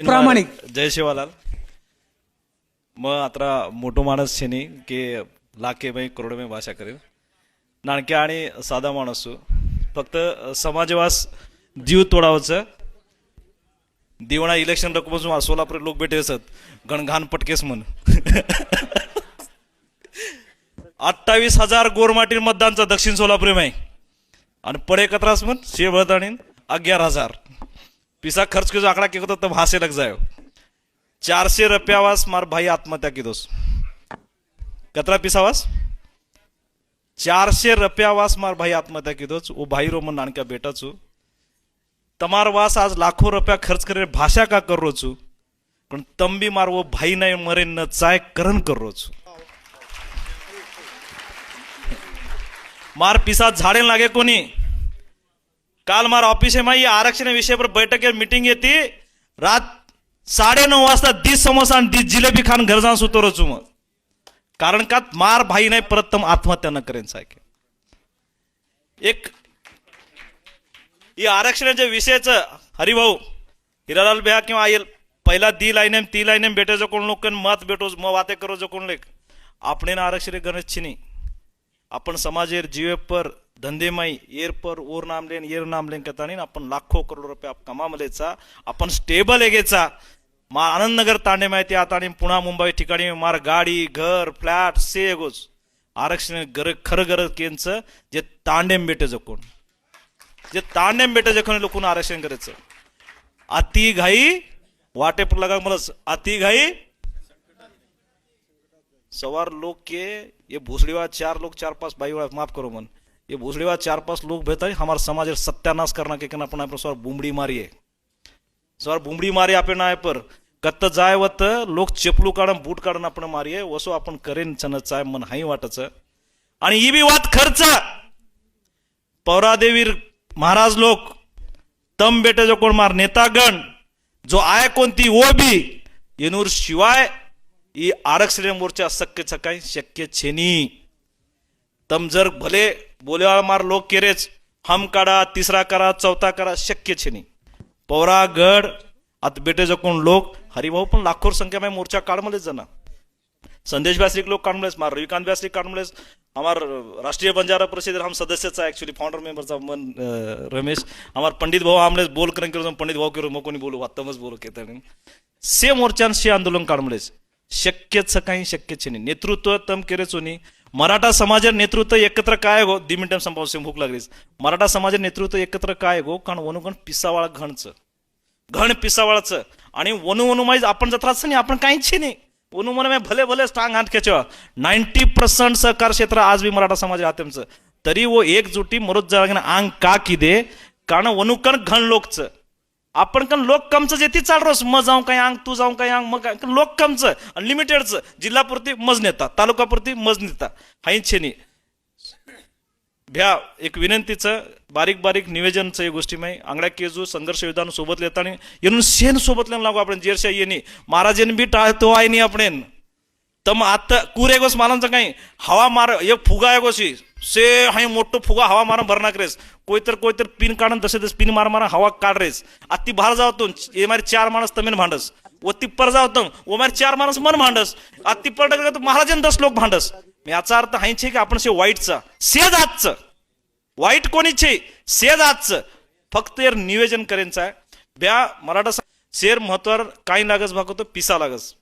प्रामाणिक. जय शिवालाल मग आता मोठो माणूस शेनी की लाखे बाई करोड मे भाषा करेल नाणक्या आणि साधा माणूस. फक्त समाजवास जीव तोडावचं. दिवाणा इलेक्शन रकम सोलापूर लोक भेटे असत गणघान पटकेस म्हण. अठ्ठावीस हजार गोरमाटी मतदानचा दक्षिण सोलापूर आहे आणि पडे कत्रास म्हण शेवळताणी अग्यार हजार. पिसा खर्च करजो आकडा के होता तो भासे लग जायब चारशे रुपयावास मार भाई आत्महत्या कीदो कतरा पिसावास चारशे रुपयावास मार भाई आत्महत्या कीदो ओ भाई रोमन नाणका बेटा सु तमार वास आज लाखो रुपया खर्च करे भाषा का कर रो छु पण तम्बी मार वो भाई नई मरे न चाय करण कर रो छु मार पिसा झाडे लागे कोणी काल मार ऑफिस में ये आरक्षण विषय पर बैठक की मीटिंग येते. रात साडे नऊ वाजता दीस समोसा आणि दीस जिलेबी खान घर जाऊन सुतो रचू मग कारण का मार भाई नाही प्रथम आत्महत्या न करेन साहेब. एक आरक्षणाच्या विषयाचं हरिभाऊ हिरालाल बेहा किंवा आयल पहिला दी लाईन ती लाईन भेटायचं कोण लोक मत भेटो म वाते करो जो कोण लेख. आपण आरक्षण गणेश छिनी आपण समाजेर जीवे पर धंदेमाई येर पर ओर नाम लेन येर नाम लेन आपण लाखो करोड रुपये कमामलेचा आपण स्टेबल एगेचा मा आनंदनगर तांडे माहिती आता आणि पुणा मुंबई ठिकाणी मार गाडी घर फ्लॅट से एगोच. आरक्षण गर खरं गरज केंच जे तांडेम भेटे जखून. जे तांडेम भेटे जखून लोकून आरक्षण करायचं. अति घाई वाटे पर लगा मला अति घाई. सवार लोक के ये भोसडीवा चार लोक चार पाच बाई माफ करू म्हण. ये भोसड़ीवा चार पांच लोग बेहतर हमारे समाज सत्यानाश करना के कहना अपना सवार बुमड़ी मारिए सवार बुमड़ी मारिए अपने ना पर कत्त जाय वत लोक चेपलू काढून बूट काढून आपण मारिये वसो आपण करेन चनच आहे मन हाई वाटच आणि ही भी वात खर्च। पौरादेवीर महाराज लोक तम बेटे जो कोण मार नेतागण जो आय कोणती ओ बी येनूर शिवाय ही आरक्षण मोर्चा शक्य सकाळी शक्य छेनी तम जर भले बोलेवा मार लोक केरेच. हम काढा तिसरा करा चौथा करा शक्य छे पौरा गड आता बेटे जकोण लोक. हरिभाऊ पण लाखोर संख्या मोर्चा काढमलेच जना संदेश व्यासरिक लोक काढमलेच मार रविकांत व्यासरिक काढमलेच. हमार राष्ट्रीय बंजारा परिषद हम सदस्यचा ऍक्च्युली फाउंडर मेंबरचा मन रमेश. हमार पंडित भाऊ आमलेच बोल करें करो पंडित भाऊ करो मग कोणी बोलू वातमच बोलू के से मोर्चान से आंदोलन काढमलेच. शक्यच काही शक्यच नाही. नेतृत्व तम केरेच होनी. मराठा समाज नेतृत्व एकत्र काय गो? दी मिनिटं संपावसे भूक लागलीच. मराठा समाज नेतृत्व एकत्र काय गो? कारण वनुगण पिसावाळा घणचं. घण पिसावाळाचं. आणि वनु वनु माहीत आपण जत्राच नाही आपण काहीच नाही. वनु मन भले भले स्ट्रांग हात खेचवा. नाईन्टी पर्सेंट सहकार क्षेत्र आज बी मराठा समाज आतेमचं तरी वो एकजुटी मरोज जागना आंग का किदे? कारण वनुकण घण लोकचं. आपण कारण लोक कमचं जे ती चाल रोस मग जाऊ काय अंग तू जाऊ काय अंग मग काय? लोक कमचं लिमिटेडचं जिल्हापुरती मज नेता तालुकापुरती मज नेता. हाईनशेनी भ्या एक विनंतीचं बारीक बारीक निवेदनचं या गोष्टी माही आंगड्या केजू संघर्ष विधान सोबत आणि येऊन सेन सोबत लागू आपण जेरशा येणी. महाराजांनी बी टाळतो आहे नाही आपण मग आता कुरे गोस मालांचं काही हवा मार एक फुगा आहे गोशी. से हाय मोठं फुगा हवा मारा भरना करेस कोई तर कोई तर पिन काढून तसे तसे पिन मार मारा हवा काढ रेस. अति बाहेर जावतो ये मारे चार माणस तमेन भांडस. व तिप्पर जावतो ओ मारे चार माणस मन भांडस. अति पड महाराजन दस लोक भांडस. याचा अर्थ हाय छे की आपण से वाईटचा सेज आजचं वाईट कोणीचे सेज आजचं फक्त यार निवेदन करेनचं आहे ब्या मराठा शेर महत्वावर काही लागस भागवतो पिसा लागस.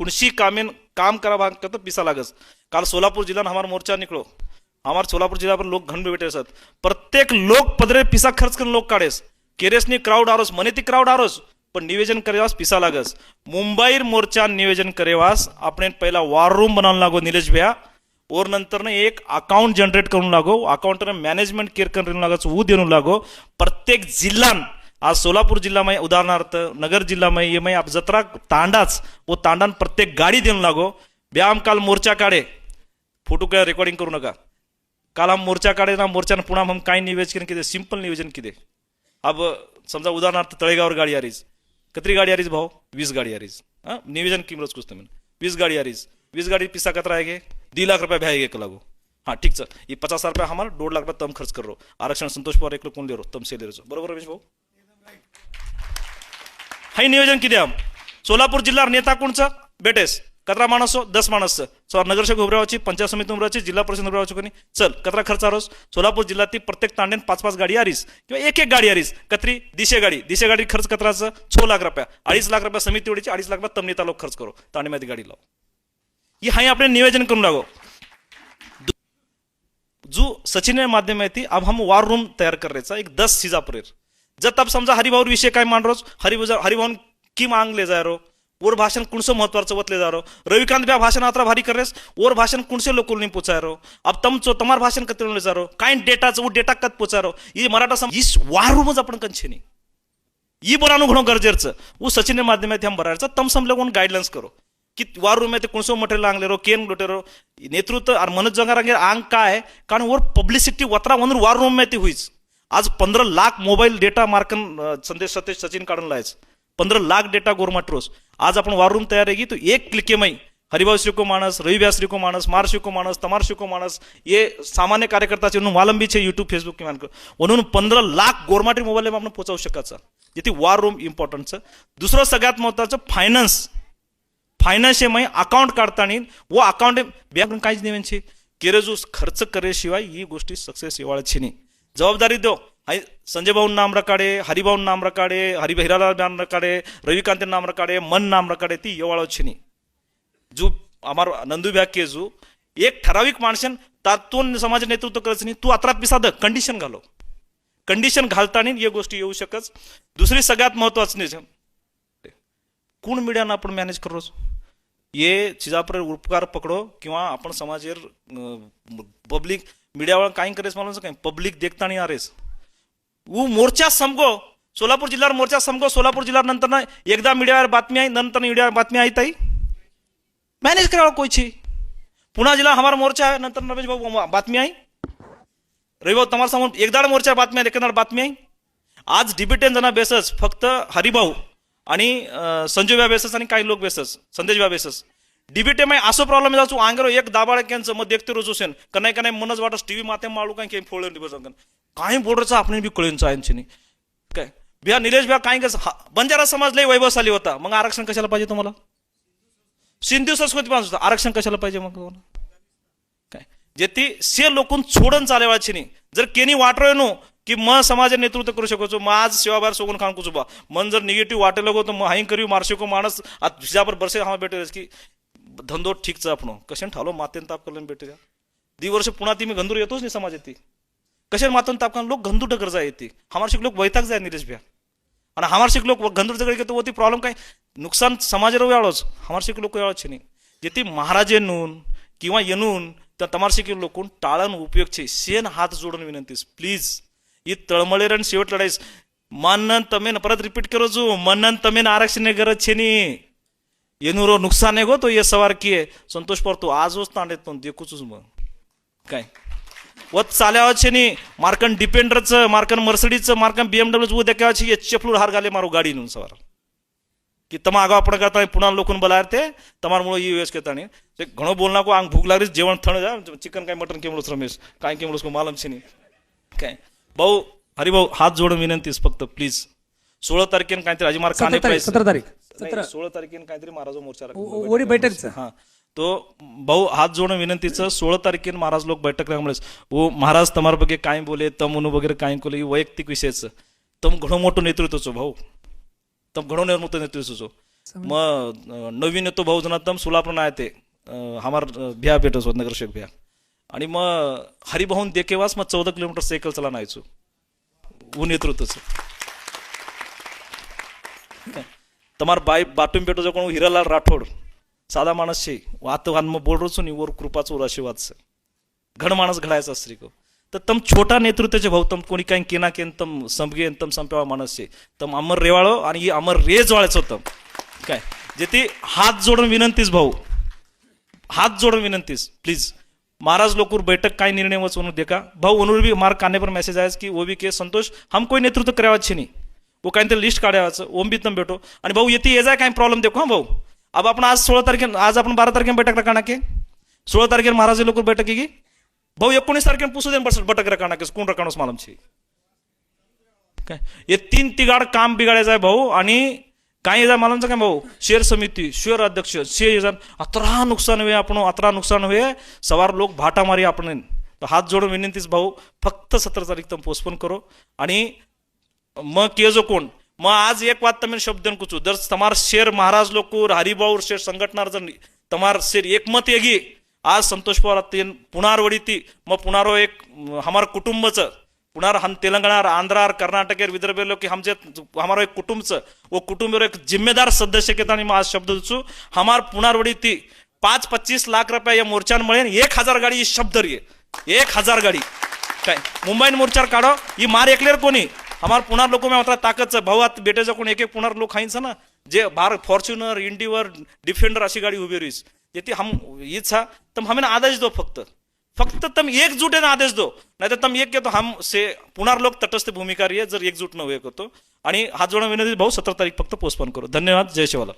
कुणशी कामेन काम करा भाग करतो पिसा लागस. काल सोलापूर जिल्हा हमार मोर्चा निकलो. हमार सोलापूर जिल्हा पर लोक घन भेटे असत. प्रत्येक लोक पदरे पिसा खर्च करून लोक काढेस. केरेसनी क्राऊड आरोस मने ती क्राऊड आरोस पण निवेदन करेवास पिसा लागस. मुंबईर मोर्चा निवेदन करेवास आपण पहिला वॉर रूम बनावून लागो निलेश भैया. और नंतर एक अकाउंट जनरेट करून लागो अकाउंट मॅनेजमेंट केअर करून लागाच ऊ देऊन लागो. प्रत्येक जिल्हान आज सोलापूर जिल्हामध्ये उदाहरणार्थ नगर जिल्हामध्ये ये माही आप जत्रा तांडाच व तांडान प्रत्येक गाडी देऊन लागो. व्यायाम काल मोर्चा काढे. फोटो काय रेकॉर्डिंग करू नका. काल हम मोर्चा काढे ना मोर्चानं पुन्हा हम काय निवेदन किती सिंपल नियोजन किती अब समजा उदाहरणार्थ तळेगावर गाडी आरीज. कतरी गाडी आरीज भाऊ? वीस गाडी आरीज. हा? निवेदन किमरच कुछ तुम्ही वीस गाडी आरीज. वीस गाडी पिसा कतरा आहे दी लाख रुपया भ्या एक लागू. हाँ ठीक सर ये पचास हजार रुपया हमारा दोड लाख रुपया तम खर्च कर. रहो आरक्षण संतोष पवार एक लोग कौन ले तम से ले बरोबर रमेश भाऊ? हाय नियोजन किती हम सोलापूर जिल्हा नेता कोणचा? बेटेस. कतरा माणस दस माणस. सो नगरसेवक उभरावाची पंचायत समिती उभरावाची जिल्हा परिषद उभरावाची कोणी? चल कतरा खर्च आरोस. सोलापूर जिल्ह्यातील प्रत्येक तांड्यान पाच पाच गाडी आरीस. किंवा एक एक गाडी आरीस. कत्री दिशे गाडी. दिशे गाडी खर्च कचराचं छो लाख रुपया. अडीच लाख रुपया समिती एवढीची अडीच लाख रुपया तमनेता लोक खर्च करो. तांडेमध्ये गाडी लाव. ही हाई आपण नियोजन करून लागो. जो सचिन माध्यम आहे ती अब हम वॉर रूम तयार करायचा. एक दस सीजा परेर जर तब समजा हरिभाऊ विषय काय मान रोज हरिभाऊ हरिभाऊ की मांग ले जाय रो ओर भाषण कुणसो महत्वाचं वतले जा रो रविकांत ब्या भाषण आता भारी करेस ओर भाषण कुणसे लोकल नहीं रो अब तम चो तमार भाषण कत जा रो काय डेटा वो डेटा कत पोचाय रो ये मराठा सम इस वारूमच आपण कंचे नाही ई बनानु घणो गरजेचं वो सचिन माध्यमात हम बरायचं तम समले कोण गाईडलाईन्स करो। की वार रूम ते कोणसो मटेरियल लागले रो केन लोटे रो नेतृत्व आर मनोज जंगारांगे आंग काय कारण वर पब्लिसिटी वतरा वन वार रूम ते हुईच। आज पंधरा लाख मोबाईल डेटा मार्कन संदेश सतेज सचिन काढून लायच। पंधरा लाख डेटा गोरमाट्रोस आज आपण वार रूम तयार आहे तो एक क्लिकेमय हरिभाऊ श्री माणस मानस रविव्या श्री मानस मार श्री मानस तमार श्री मानस ये सामान्य कार्यकर्ताचे म्हणून वालंबीचे यूट्यूब फेसबुक किंवा म्हणून पंधरा लाख गोरमाटी मोबाईल आपण पोहोचवू शकायचं जिथे वार रूम इम्पॉर्टंटचं दुसरं सगळ्यात महत्त्वाचं फायनान्स फायनान्शियल माही अकाउंट काढताना व अकाउंट बँक काहीच नाही म्हणजे केरेजू खर्च करेशिवाय ही गोष्टी सक्सेस येवाळची नाही. जबाबदारी दो. हाय संजय भाऊ नाम रकाडे हरिभाऊ नाम रकाडे हरिभैरालाल नाम रकाडे रविकांत नाम रकाडे मन नाम रकाडे ती येवाळची नाही जो आमार नंदू ब्याग केजू एक ठराविक माणसान तातून समाज नेतृत्व करायचं नाही तू अत्रा पिसाद कंडिशन घालो. कंडिशन घालताना या गोष्टी येऊ शकत दुसरी सगळ्यात महत्वाचं नाही कोण मीडियानं आपण मॅनेज करोच ये चिजापर उपकार पकडो किंवा आपण समाजेर पब्लिक मीडियावर काय करेस मला काय पब्लिक देखता नाही आरेस. ऊ मोर्चा समगो सोलापूर जिल्ह्यावर मोर्चा समगो सोलापूर जिल्ह्यावर नंतर एकदा मीडियावर बातमी आहे नंतर मीडियावर बातमी आई ताई. मॅनेज करावं कोयची पुन्हा जिल्हा हमारा मोर्चा आहे नंतर रमेश भाऊ बातमी आई. रविभाऊ तुम्हाला सांगून एकदा मोर्चा बातमी आहे एकदा बातमी आहे आज डिबिटेन जना बेसस फक्त हरिभाऊ आणि संजय व्या बेसस आणि काही लोक बेसस संदेश बेसस डिबिटे माय असं प्रॉब्लेम जाऊ आंगरो एक दाबाळ केंचं मग देखते रोज हुसेन. कनाय कनाय मनच वाटस टीव्ही माते माळू काय काही दिवस काही बोर्डरचा आपण बी कळूनचं यांची नाही काय? बिया निलेश बिया काही कसं हा- बंजारा समाज लय वैभवशाली होता. मग आरक्षण कशाला पाहिजे तुम्हाला? सिंधू संस्कृती माणूस होता. आरक्षण कशाला पाहिजे मग तुम्हाला? काय? जे ती से लोकून सोडून चालेवाची नाही जर केनी वाटरोय नो की मग समाज नेतृत्व करू शकतो मग आज सेवाबार सोगून खाण कुचुबा मन जर निगेटिव्ह वाटेल गो तर मग करू मारशे को माणस. आता तुझ्यावर बरसे हा भेटेल की धंदो ठीकचा आपण. कशाने ठालो मातेन ताप करून भेटूया. दी वर्ष पुन्हा ती मी गंधूर येतोच नाही समाज ती. कशाने मातून ताप लोक गंधू टकर जाय येते? हमार लोक वैताग जाय निलेश भ्या. आणि हमार शिक लोक गंधूर जगड घेतो ती प्रॉब्लेम काय? नुकसान समाज याळोच हमार शिक लोक याळोच नाही जे ती महाराजे नून किंवा येणून त्या तमारशिकी लोकून टाळण उपयोग छे शेन हात जोडून विनंतीस. प्लीज ही तळमळेर आणि शेवट लढाईस. मानन तमेन परत रिपीट करो जो. मनन तमेन आरक्षण गरज छे नी येनुरो नुकसान आहे गो तो ये सवार किये. संतोष परतो आजच तांडेत पण देखूच मग. काय? వత్ मार्कन మార్కన్ డిపెండర్స్ మార్కన్ मार्कन మార్కన్ बीएमडब्ल्यूच उद्या केव्हाची एचएफलूर हार गाले मारो गाडी नुन सवार. की तमा आगाव आपण करता पुन्हा लोकून बोलार ते तमार मुळे यू एस केता ते घणो बोलना को आंग भूक लागलीच जेवण थंड जा चिकन काय मटन केमलोच रमेश काय केमलोच को मालम छे काय? भाऊ हरी भाऊ हात जोडून विनंतीच फक्त प्लीज सोळा तारखेन काहीतरी अजिमार काने सतरा तारीख. सोळा तारखेन काहीतरी महाराज मोर्चा ओरी बैठक हा. तो भाऊ हात जोडून विनंतीचं सोळा तारखेन महाराज लोक बैठक राहण्यामुळेच ओ महाराज तमार बघे काय बोले तम अनु वगैरे काय कोले वैयक्तिक विषयाचं. तम घडो मोठं नेतृत्वचो भाऊ. तम घडो मोठं नेतृत्वचो. मग नवीन येतो भाऊ जना तम सुलापण आहे ते. हमार भिया भेटत होत नगरसेवक भिया आणि मग हरिभाऊन देखेवास मग चौदा किलोमीटर सायकल चला नाहीचो ऊन नेतृत्वच. तमार बाय बाटून भेटो जो कोण हिरालाल राठोड. साधा माणूस छे वातवान्म बोल रहो सुनी और कृपा चोर आशीर्वाद से घड माणस घडायचा स्त्री को तर तम छोटा नेतृत्वाचे भाऊ तम कोणी काही केना केन तम समगे तम संपेवा माणस शे. तम अमर रेवाळो आणि ही अमर रेज वाळायचं होतं काय? जे ते हात जोडून विनंतीस भाऊ. हात जोडून विनंतीस प्लीज महाराज लोकूर बैठक काय निर्णय वच म्हणून देखा भाऊ उन्होंने भी मार काने पर मेसेज आहेस की ओ बी के संतोष हम कोई नेतृत्व करावा छे व वो कहीं लिस्ट काढावाचं ओम बी तम भेटो. आणि भाऊ येते ये जाय काही प्रॉब्लेम देखो हा भाऊ? अब आपण आज सोळा तारखेन आज आपण बारा तारखेला बैठक रकाना के सोळा तारखेन महाराज लोक बैठक की भाऊ एकोणीस तारखेला पुसू दे बस बैठक रकाना के कोण रकाणोस मालमची? काय? हे तीन तिगाड काम बिघाडायचं आहे भाऊ आणि काही येजा मालमचं काय भाऊ? शेअर समिती शेअर अध्यक्ष शे जण अतरा नुकसान होय आपण अतरा नुकसान होय सवार लोक भाटा मारी आपण. हात जोडून विनंतीच भाऊ फक्त सतरा तारीख तर पोस्टपोन करो. आणि मग केजो कोण? मग आज एक बात तमें शब्द कुचू. जर तमार शेर महाराज लोक हरिभाऊ शेर संघटनार जर तमार शेर एकमत येगी आज संतोष पवार तीन पुणार वडी ती मग पुणार एक हमार कुटुंबचं पुणार हम तेलंगणार आंध्रार कर्नाटकेर विदर्भ लोक हमचे हमार एक कुटुंबचं वो कुटुंब एक जिम्मेदार सदस्य केता आणि आज शब्द दुचू. हमार पुणार वडी ती पाच पच्चीस लाख रुपया या मोर्चांमुळे एक हजार गाडी ही शब्द रे एक हजार गाडी. काय? मुंबई मोर्चार काढो. ही मार एकलेर कोणी? हमार पुणार लोक में मात्र ताकदचं भाऊ आता बेटे कोण एक एक पुणार लोक खाईनच ना जे भार फॉर्च्युनर इंडिवर डिफेंडर अशी गाडी उभी रहीस जे ती हम हीच हा तर हमें आदेश दो फक्त। फक्त तम एकजुटेने आदेश दो नाही तर तम एक घेतो हम से पुणार लोक तटस्थ भूमिका रही जर एकजूट न होतो करतो आणि हात जोडून विनंती भाऊ सतरा तारीख फक्त पोस्टपोन करू. धन्यवाद जय शिवाला